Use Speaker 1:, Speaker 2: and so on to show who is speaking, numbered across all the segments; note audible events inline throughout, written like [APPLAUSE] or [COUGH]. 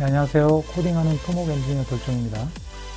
Speaker 1: 네, 안녕하세요. 코딩하는 토목 엔지니어 돌종입니다.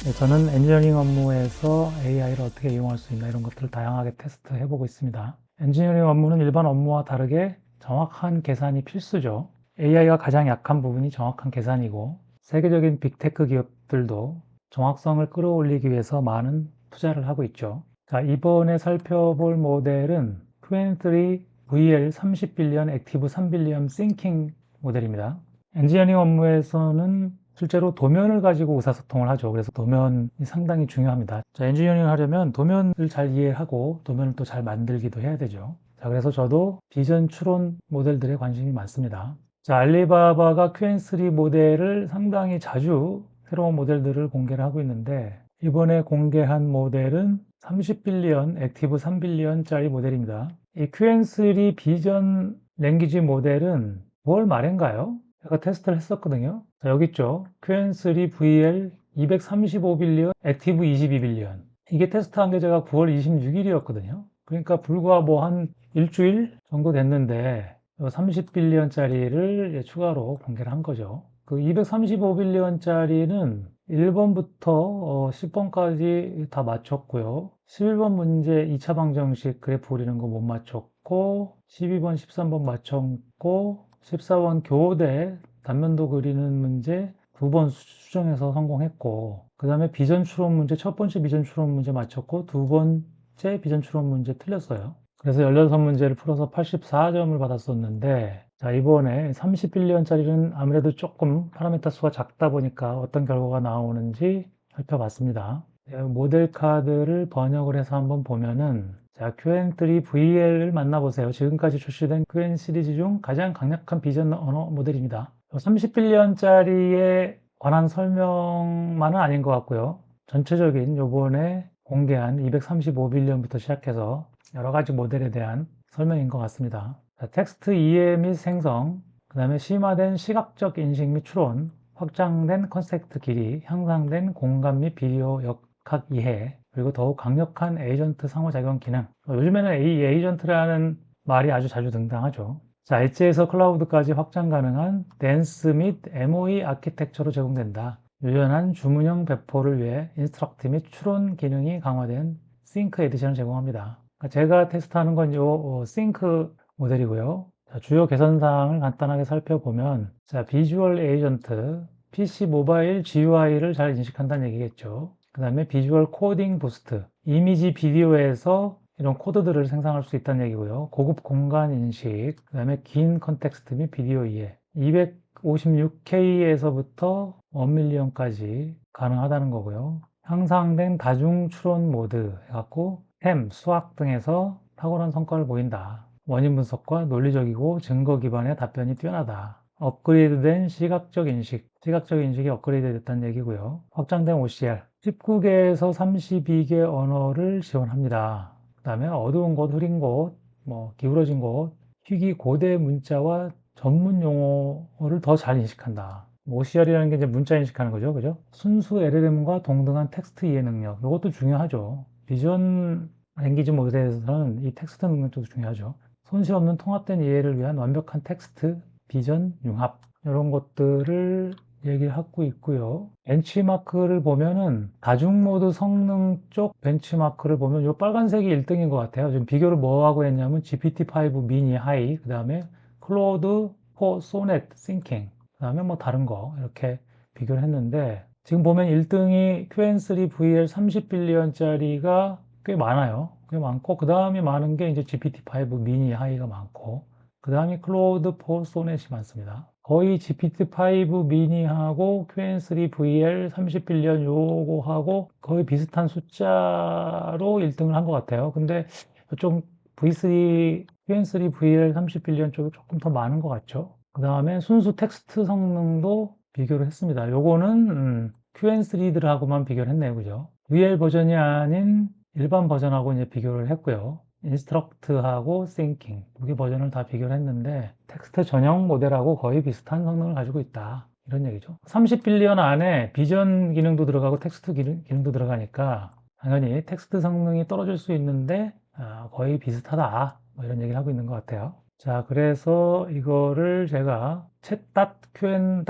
Speaker 1: 네, 저는 엔지니어링 업무에서 AI를 어떻게 이용할 수 있나 이런 것들을 다양하게 테스트 해 보고 있습니다. 엔지니어링 업무는 일반 업무와 다르게 정확한 계산이 필수죠. AI가 가장 약한 부분이 정확한 계산이고 세계적인 빅테크 기업들도 정확성을 끌어올리기 위해서 많은 투자를 하고 있죠. 자, 이번에 살펴볼 모델은 Q3 VL 30빌리언 액티브 3빌리언 싱킹 모델입니다. 엔지니어링 업무에서는 실제로 도면을 가지고 의사소통을 하죠. 그래서 도면이 상당히 중요합니다. 자, 엔지니어링을 하려면 도면을 잘 이해하고 도면을 또 잘 만들기도 해야 되죠. 자, 그래서 저도 비전 추론 모델들에 관심이 많습니다. 자, 알리바바가 QN3 모델을 상당히 자주 새로운 모델들을 공개를 하고 있는데 이번에 공개한 모델은 30빌리언, 액티브 3빌리언짜리 모델입니다. 이 QN3 비전 랭귀지 모델은 뭘 말인가요? 제가 테스트를 했었거든요. 자, 여기 있죠. QN3 VL 235빌리언, 액티브 22빌리언. 이게 테스트한 게 제가 9월 26일이었거든요. 그러니까 불과 뭐 한 일주일 정도 됐는데 30빌리언짜리를 추가로 공개를 한 거죠. 그 235빌리언짜리는 1번부터 10번까지 다 맞췄고요. 11번 문제 2차 방정식 그래프 그리는 거 못 맞췄고 12번, 13번 맞췄고 14번 교대 단면도 그리는 문제 두번 수정해서 성공했고 그 다음에 비전 추론 문제 첫 번째 비전 추론 문제 맞췄고 두 번째 비전 추론 문제 틀렸어요. 그래서 16문제를 풀어서 84점을 받았었는데 자 이번에 30빌리언짜리는 아무래도 조금 파라미터 수가 작다 보니까 어떤 결과가 나오는지 살펴봤습니다. 네, 모델 카드를 번역을 해서 한번 보면은 자 QN3 VL을 만나보세요. 지금까지 출시된 QN 시리즈 중 가장 강력한 비전 언어 모델입니다. 30빌리언짜리에 관한 설명만은 아닌 것 같고요. 전체적인 요번에 공개한 235빌리언부터 시작해서 여러 가지 모델에 대한 설명인 것 같습니다. 자, 텍스트 이해 및 생성, 그 다음에 심화된 시각적 인식 및 추론, 확장된 컨셉트 길이, 향상된 공감 및 비디오 역 학 이해, 그리고 더욱 강력한 에이전트 상호작용 기능. 어, 요즘에는 이 에이전트라는 말이 아주 자주 등장하죠. 자, 엣지에서 클라우드까지 확장 가능한 댄스 및 MOE 아키텍처로 제공된다. 유연한 주문형 배포를 위해 인스트럭트 및 추론 기능이 강화된 싱크 에디션을 제공합니다. 그러니까 제가 테스트하는 건 요 싱크 모델이고요. 자, 주요 개선사항을 간단하게 살펴보면 자, 비주얼 에이전트, PC 모바일 GUI를 잘 인식한다는 얘기겠죠. 그 다음에 비주얼 코딩 부스트, 이미지 비디오에서 이런 코드들을 생성할 수 있다는 얘기고요. 고급 공간 인식, 그 다음에 긴 컨텍스트 및 비디오 이해, 256K에서부터 1밀리언까지 가능하다는 거고요. 향상된 다중 추론 모드 해갖고 햄, 수학 등에서 탁월한 성과를 보인다. 원인 분석과 논리적이고 증거 기반의 답변이 뛰어나다. 업그레이드된 시각적 인식, 시각적 인식이 업그레이드 됐다는 얘기고요. 확장된 OCR, 19개에서 32개 언어를 지원합니다. 그 다음에 어두운 곳, 흐린 곳, 뭐 기울어진 곳, 희귀 고대 문자와 전문 용어를 더 잘 인식한다. OCR이라는 게 이제 문자 인식하는 거죠. 그죠? 순수 LLM과 동등한 텍스트 이해 능력. 이것도 중요하죠. 비전 랭귀지 모델에서는 이 텍스트 능력도 중요하죠. 손실 없는 통합된 이해를 위한 완벽한 텍스트, 비전, 융합 이런 것들을 얘기하고 있고요. 벤치마크를 보면은 다중모드 성능 쪽 벤치마크를 보면 이 빨간색이 1등인 것 같아요. 지금 비교를 뭐하고 했냐면 GPT-5 미니 하이, 그 다음에 클로드 4 소넷 싱킹, 그 다음에 뭐 다른 거 이렇게 비교를 했는데 지금 보면 1등이 QN3 VL 30빌리언짜리가 꽤 많아요. 꽤 많고 그 다음이 많은 게 이제 GPT-5 미니 하이가 많고 그 다음이 클로드 4 소넷이 많습니다. 거의 GPT-5 미니하고 QN3 VL 30빌리언 요거하고 거의 비슷한 숫자로 1등을 한 것 같아요. 근데 이쪽 V3, QN3 VL 30빌리언 쪽이 조금 더 많은 것 같죠. 그 다음에 순수 텍스트 성능도 비교를 했습니다. 요거는 음, QN3들하고만 비교를 했네요. 그죠? VL 버전이 아닌 일반 버전하고 이제 비교를 했고요. 인스트럭트하고 싱킹 두개 버전을 다 비교를 했는데 텍스트 전용 모델하고 거의 비슷한 성능을 가지고 있다. 이런 얘기죠. 30빌리언 안에 비전 기능도 들어가고 텍스트 기능, 도 들어가니까 당연히 텍스트 성능이 떨어질 수 있는데 아, 거의 비슷하다. 뭐 이런 얘기를 하고 있는 것 같아요. 자 그래서 이거를 제가 chat.qn.ai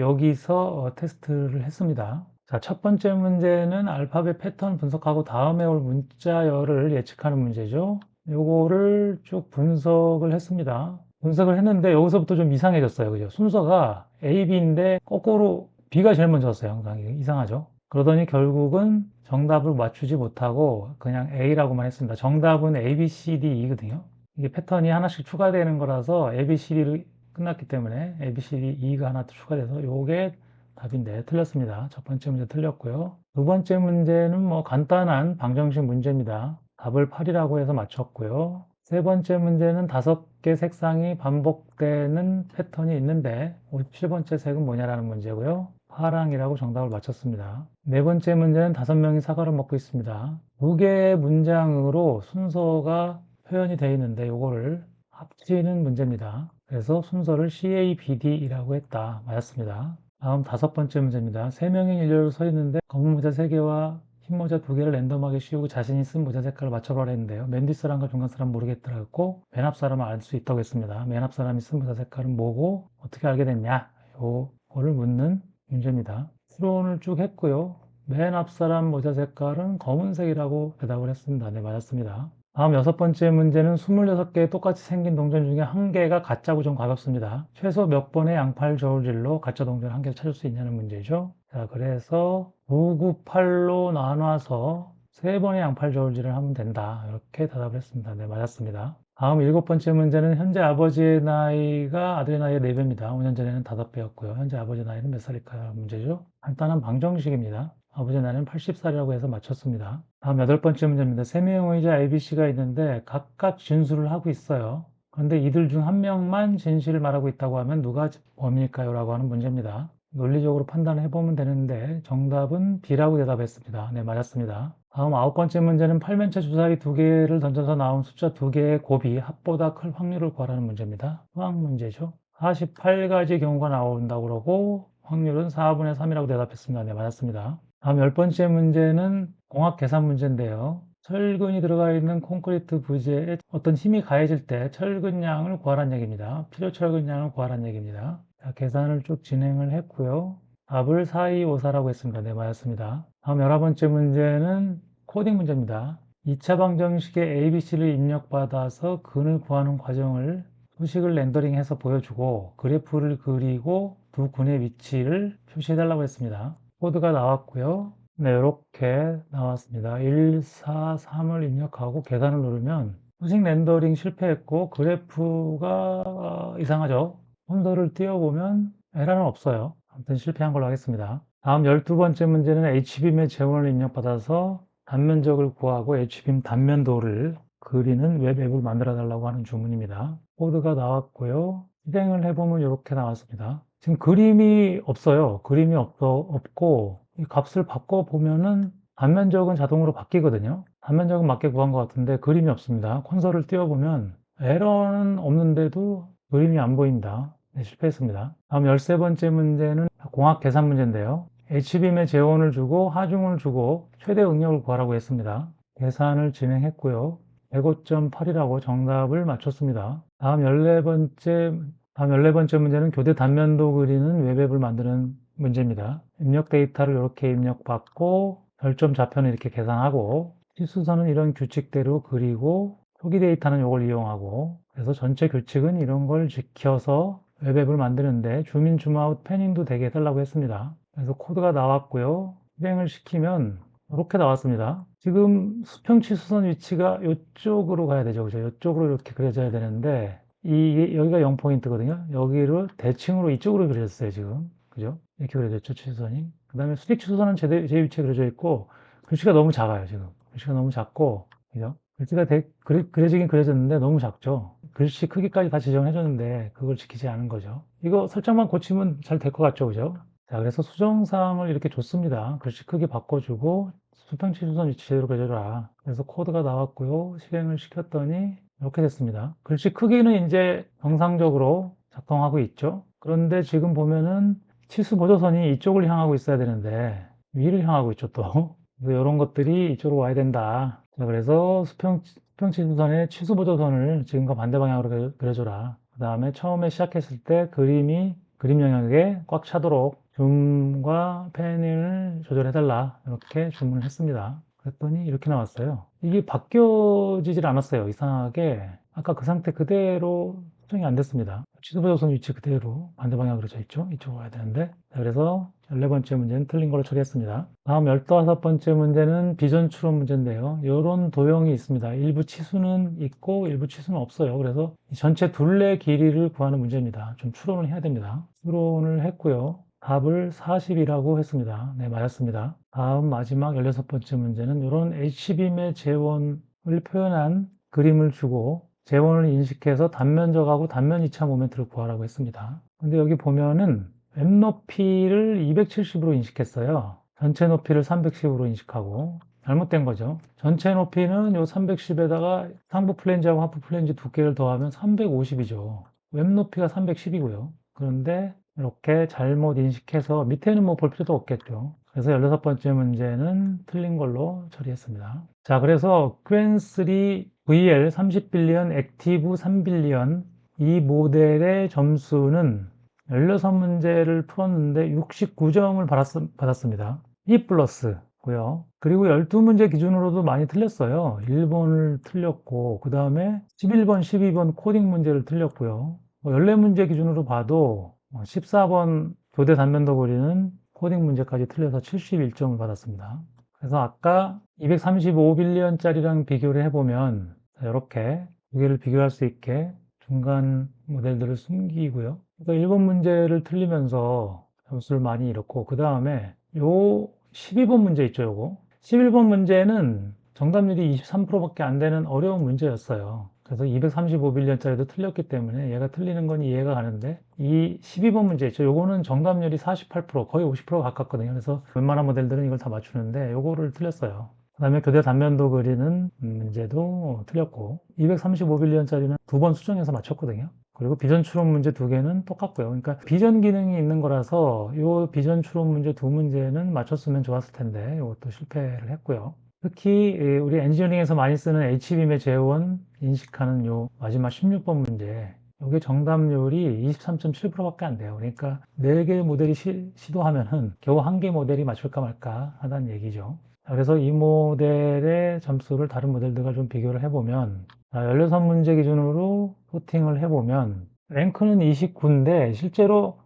Speaker 1: 여기서 어, 테스트를 했습니다. 자, 첫 번째 문제는 알파벳 패턴 분석하고 다음에 올 문자열을 예측하는 문제죠. 요거를 쭉 분석을 했습니다. 분석을 했는데 여기서부터 좀 이상해졌어요. 그죠? 순서가 A, B인데 거꾸로 B가 제일 먼저 왔어요. 이상하죠? 그러더니 결국은 정답을 맞추지 못하고 그냥 A라고만 했습니다. 정답은 A, B, C, D, E거든요. 이게 패턴이 하나씩 추가되는 거라서 A, B, C, D를 끝났기 때문에 A, B, C, D, E가 하나 더 추가돼서 요게 답인 데 틀렸습니다. 첫 번째 문제 틀렸고요. 두 번째 문제는 뭐 간단한 방정식 문제입니다. 답을 8이라고 해서 맞췄고요. 세 번째 문제는 다섯 개 색상이 반복되는 패턴이 있는데 57번째 색은 뭐냐라는 문제고요. 파랑이라고 정답을 맞췄습니다. 네 번째 문제는 다섯 명이 사과를 먹고 있습니다. 두 개의 문장으로 순서가 표현이 되어 있는데 이거를 합치는 문제입니다. 그래서 순서를 CABD이라고 했다. 맞았습니다. 다음 다섯 번째 문제입니다. 세 명이 일렬로 서 있는데 검은 모자 세 개와 흰 모자 두 개를 랜덤하게 씌우고 자신이 쓴 모자 색깔을 맞춰보라 했는데요. 맨 뒷사람과 중간 사람 모르겠더라 했고 맨 앞 사람은 알 수 있다고 했습니다. 맨 앞 사람이 쓴 모자 색깔은 뭐고 어떻게 알게 됐냐? 요거를 묻는 문제입니다. 추론을 쭉 했고요. 맨 앞 사람 모자 색깔은 검은색이라고 대답을 했습니다. 네, 맞았습니다. 다음 여섯 번째 문제는 26개의 똑같이 생긴 동전 중에 한 개가 가짜고 좀 가볍습니다. 최소 몇 번의 양팔 저울질로 가짜 동전 한 개를 찾을 수 있냐는 문제죠. 자, 그래서 998로 나눠서 세 번의 양팔 저울질을 하면 된다. 이렇게 대답을 했습니다. 네, 맞았습니다. 다음 일곱 번째 문제는 현재 아버지의 나이가 아들의 나이의 4배입니다. 5년 전에는 5배였고요. 현재 아버지 나이는 몇 살일까요? 문제죠. 간단한 방정식입니다. 아버지 나이는 80살이라고 해서 맞췄습니다. 다음 여덟 번째 문제입니다. 세 명의 의자 ABC가 있는데 각각 진술을 하고 있어요. 그런데 이들 중 한 명만 진실을 말하고 있다고 하면 누가 범일까요? 라고 하는 문제입니다. 논리적으로 판단해 보면 되는데 정답은 B라고 대답했습니다. 네, 맞았습니다. 다음 아홉 번째 문제는 팔면체 주사기 두 개를 던져서 나온 숫자 두 개의 곱이 합보다 클 확률을 구하라는 문제입니다. 수학 문제죠. 48가지 경우가 나온다고 그러고 확률은 4분의 3이라고 대답했습니다. 네, 맞았습니다. 다음 열 번째 문제는 공학 계산 문제인데요. 철근이 들어가 있는 콘크리트 부재에 어떤 힘이 가해질 때 철근량을 구하라는 얘기입니다. 필요 철근량을 구하라는 얘기입니다. 자, 계산을 쭉 진행을 했고요. 답을 4254라고 했습니다. 네, 맞았습니다. 다음 열한 번째 문제는 코딩 문제입니다. 2차 방정식에 ABC를 입력받아서 근을 구하는 과정을 수식을 렌더링해서 보여주고 그래프를 그리고 두 근의 위치를 표시해달라고 했습니다. 코드가 나왔고요. 네, 이렇게 나왔습니다. 1, 4, 3을 입력하고 계산을 누르면 수식 렌더링 실패했고 그래프가 이상하죠. 홈더를 띄워보면 에러는 없어요. 아무튼 실패한 걸로 하겠습니다. 다음 12번째 문제는 H빔의 재원을 입력받아서 단면적을 구하고 H빔 단면도를 그리는 웹 앱을 만들어 달라고 하는 주문입니다. 코드가 나왔고요. 실행을 해보면 이렇게 나왔습니다. 지금 그림이 없어요. 그림이 없어, 없고 이 값을 바꿔보면은 단면적은 자동으로 바뀌거든요. 단면적은 맞게 구한 것 같은데 그림이 없습니다. 콘솔을 띄워보면 에러는 없는데도 그림이 안 보인다. 네, 실패했습니다. 다음 13번째 문제는 공학 계산 문제인데요. H빔에 재원을 주고 하중을 주고 최대 응력을 구하라고 했습니다. 계산을 진행했고요. 105.8이라고 정답을 맞췄습니다. 다음 14번째, 다음 14번째 문제는 교대 단면도 그리는 웹앱을 만드는 문제입니다. 입력 데이터를 이렇게 입력받고 별점 좌표는 이렇게 계산하고 실수선은 이런 규칙대로 그리고 표기 데이터는 이걸 이용하고 그래서 전체 규칙은 이런 걸 지켜서 웹앱을 만드는데 주민 줌아웃 패닝도 되게 해달라고 했습니다. 그래서 코드가 나왔고요. 실행을 시키면 이렇게 나왔습니다. 지금 수평치 수선 위치가 이쪽으로 가야 되죠. 그죠? 이쪽으로 이렇게 그려져야 되는데 이 여기가 0포인트거든요. 여기를 대칭으로 이쪽으로 그려졌어요. 지금. 그죠? 이렇게 그려졌죠. 추선이. 그 다음에 수직 추선은 제, 제 위치에 그려져 있고 글씨가 너무 작아요. 지금. 글씨가 너무 작고 그죠? 글씨가 대, 그려, 그려지긴 그려졌는데 너무 작죠. 글씨 크기까지 다 지정해줬는데 그걸 지키지 않은 거죠. 이거 설정만 고치면 잘 될 것 같죠. 그죠? 자, 그래서 수정사항을 이렇게 줬습니다. 글씨 크기 바꿔주고 수평치 수선 위치 제대로 그려줘라. 그래서 코드가 나왔고요. 실행을 시켰더니 이렇게 됐습니다. 글씨 크기는 이제 정상적으로 작동하고 있죠. 그런데 지금 보면은 치수 보조선이 이쪽을 향하고 있어야 되는데 위를 향하고 있죠 또. [LAUGHS] 이런 것들이 이쪽으로 와야 된다. 자, 그래서 수평, 수평 치 수선의 치수 보조선을 지금과 반대 방향으로 그려줘라. 그 다음에 처음에 시작했을 때 그림이 그림 영역에 꽉 차도록 줌과 패닝을 조절해달라 이렇게 주문을 했습니다. 그랬더니 이렇게 나왔어요. 이게 바뀌어지질 않았어요. 이상하게 아까 그 상태 그대로 수정이 안 됐습니다. 지도부 조선 위치 그대로 반대 방향으로 져 있죠. 이쪽으로 가야 되는데 자, 그래서 14번째 문제는 틀린 걸로 처리했습니다. 다음 15번째 문제는 비전 추론 문제인데요. 이런 도형이 있습니다. 일부 치수는 있고 일부 치수는 없어요. 그래서 이 전체 둘레 길이를 구하는 문제입니다. 좀 추론을 해야 됩니다. 추론을 했고요. 답을 40이라고 했습니다. 네, 맞았습니다. 다음 마지막 16번째 문제는 이런 H빔의 재원을 표현한 그림을 주고 재원을 인식해서 단면적하고 단면 이차 모멘트를 구하라고 했습니다. 근데 여기 보면은 웹 높이를 270으로 인식했어요. 전체 높이를 310으로 인식하고 잘못된 거죠. 전체 높이는 요 310에다가 상부 플랜지하고 하부 플랜지 두께를 더하면 350이죠. 웹 높이가 310이고요. 그런데 이렇게 잘못 인식해서 밑에는 뭐 볼 필요도 없겠죠. 그래서 16번째 문제는 틀린 걸로 처리했습니다. 자, 그래서 QN3 VL 30빌리언 액티브 3빌리언 이 모델의 점수는 16문제를 풀었는데 69점을 받았 습니다. E 플러스고요. 그리고 12문제 기준으로도 많이 틀렸어요. 1번을 틀렸고 그 다음에 11번, 12번 코딩 문제를 틀렸고요. 14문제 기준으로 봐도 14번 교대 단면도 그리는 코딩 문제까지 틀려서 71점을 받았습니다. 그래서 아까 235빌리언짜리랑 비교를 해보면 이렇게 두 개를 비교할 수 있게 중간 모델들을 숨기고요. 그러니까 1번 문제를 틀리면서 점수를 많이 잃었고 그 다음에 요 12번 문제 있죠 요거 11번 문제는 정답률이 23%밖에 안 되는 어려운 문제였어요 그래서 235빌리언짜리도 틀렸기 때문에 얘가 틀리는 건 이해가 가는데 이 12번 문제 있죠 요거는 정답률이 48% 거의 50% 가깝거든요 그래서 웬만한 모델들은 이걸 다 맞추는데 요거를 틀렸어요 그 다음에 교대 단면도 그리는 문제도 틀렸고 235빌리언짜리는 두 번 수정해서 맞췄거든요 그리고 비전 추론 문제 두 개는 똑같고요. 그러니까 비전 기능이 있는 거라서 이 비전 추론 문제 두 문제는 맞췄으면 좋았을 텐데 이것도 실패를 했고요. 특히 우리 엔지니어링에서 많이 쓰는 HBM의 재원 인식하는 요 마지막 16번 문제 이게 정답률이 23.7%밖에 안 돼요. 그러니까 4개 모델이 시, 도하면은 겨우 한 개 모델이 맞출까 말까 하다는 얘기죠. 그래서 이 모델의 점수를 다른 모델들과 좀 비교를 해보면 16문제 기준으로 소팅을 해보면 랭크는 29인데 실제로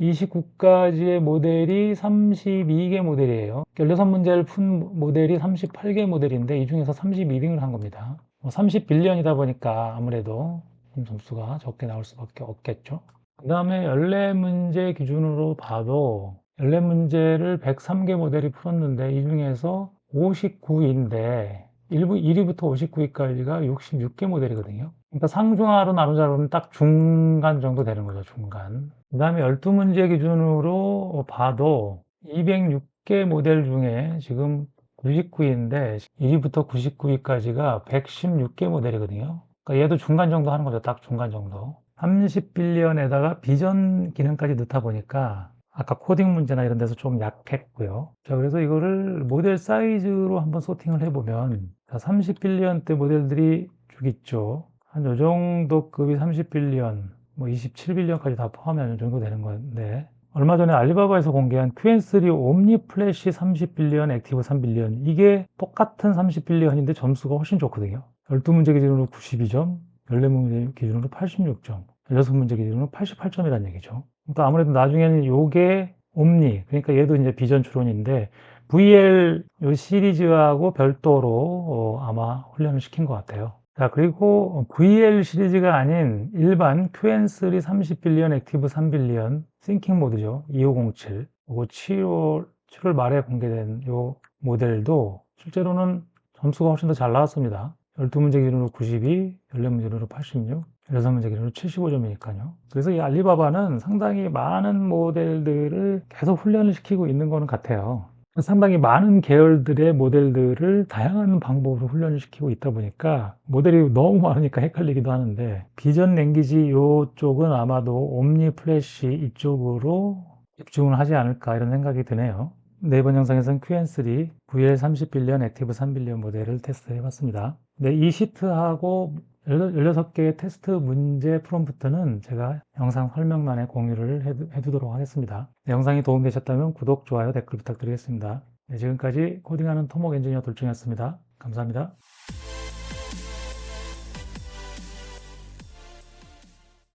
Speaker 1: 29까지의 모델이 32개 모델이에요. 16문제를 푼 모델이 38개 모델인데 이 중에서 32등을 한 겁니다. 30빌리언이다 뭐 보니까 아무래도 점수가 적게 나올 수밖에 없겠죠. 그 다음에 14문제 기준으로 봐도 14문제를 103개 모델이 풀었는데 이 중에서 59인데 1부 1위부터 59위까지가 66개 모델이거든요. 그러니까 상중하로 나누자면 딱 중간 정도 되는 거죠, 중간. 그 다음에 12문제 기준으로 봐도 206개 모델 중에 지금 99위인데 1위부터 99위까지가 116개 모델이거든요. 그러니까 얘도 중간 정도 하는 거죠, 딱 중간 정도. 30빌리언에다가 비전 기능까지 넣다 보니까 아까 코딩 문제나 이런 데서 좀 약했고요. 자, 그래서 이거를 모델 사이즈로 한번 소팅을 해보면 30빌리언 대 모델들이 쭉 있죠. 한 요 정도 급이 30빌리언, 뭐 27빌리언까지 다 포함하면 이 정도 되는 건데 얼마 전에 알리바바에서 공개한 QN3 옴니 플래시 30빌리언, 액티브 3빌리언 이게 똑같은 30빌리언인데 점수가 훨씬 좋거든요. 12문제 기준으로 92점, 14문제 기준으로 86점, 16문제 기준으로 88점이라는 얘기죠. 그러니까 아무래도 나중에는 요게 옴니, 그러니까 얘도 이제 비전 추론인데 VL 요 시리즈하고 별도로 어, 아마 훈련을 시킨 것 같아요. 자, 그리고 VL 시리즈가 아닌 일반 QN3 30빌리언 액티브 3빌리언 싱킹 모드죠. 2507. 요거 7월, 7월 말에 공개된 요 모델도 실제로는 점수가 훨씬 더 잘 나왔습니다. 12문제 기준으로 92, 14문제 기준으로 86, 16문제 기준으로 75점이니까요. 그래서 이 알리바바는 상당히 많은 모델들을 계속 훈련을 시키고 있는 거는 같아요. 상당히 많은 계열들의 모델들을 다양한 방법으로 훈련을 시키고 있다 보니까 모델이 너무 많으니까 헷갈리기도 하는데 비전 랭귀지 이쪽은 아마도 옴니 플래시 이쪽으로 집중을 하지 않을까 이런 생각이 드네요. 네번 영상에서는 QN3 VL30빌리언 액티브 3빌리언 모델을 테스트해 봤습니다. 네, 이 시트하고 16개의 테스트 문제 프롬프트는 제가 영상 설명란에 공유를 해두- 해두도록 하겠습니다. 네, 영상이 도움되셨다면 구독, 좋아요, 댓글 부탁드리겠습니다. 네, 지금까지 코딩하는 토목 엔지니어 돌중이었습니다. 감사합니다.